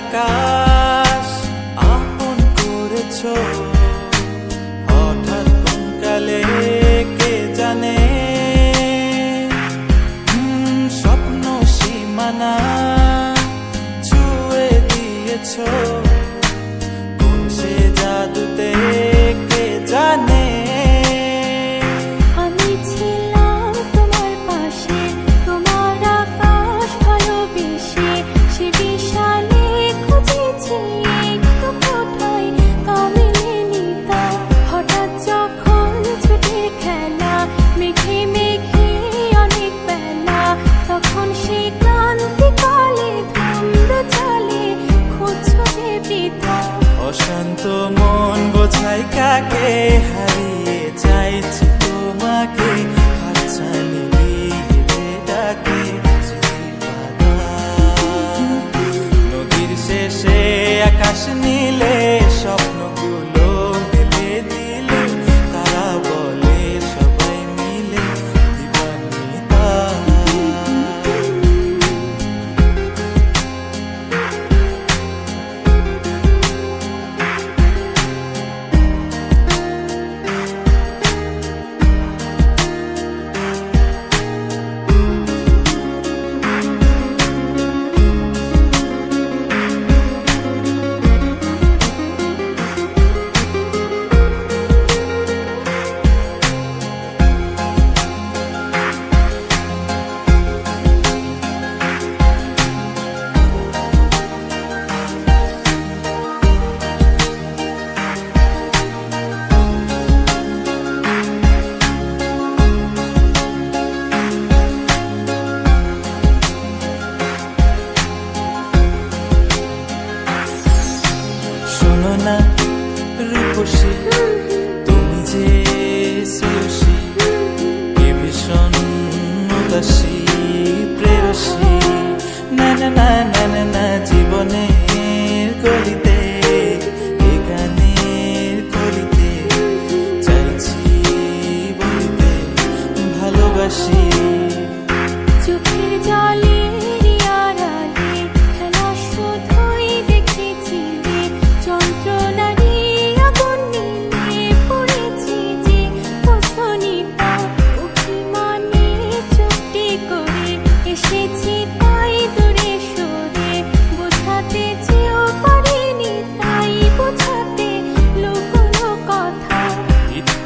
আকাশ আপন করেছ। হঠাৎ কোন কালে কে জানে? স্বপ্ন সীমানা ছুঁয়ে দিয়েছ।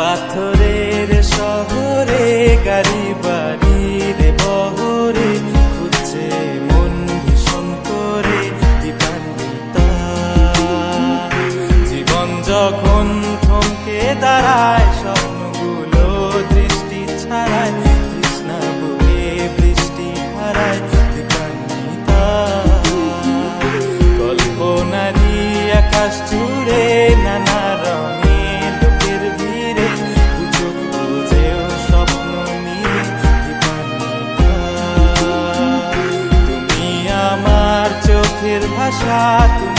পাথরের শহরে গাড়ি বাড়ির বহরে হচ্ছে মন ভীষণ করে জীবন যখন থমকে দাঁড়ায় সব ราตรี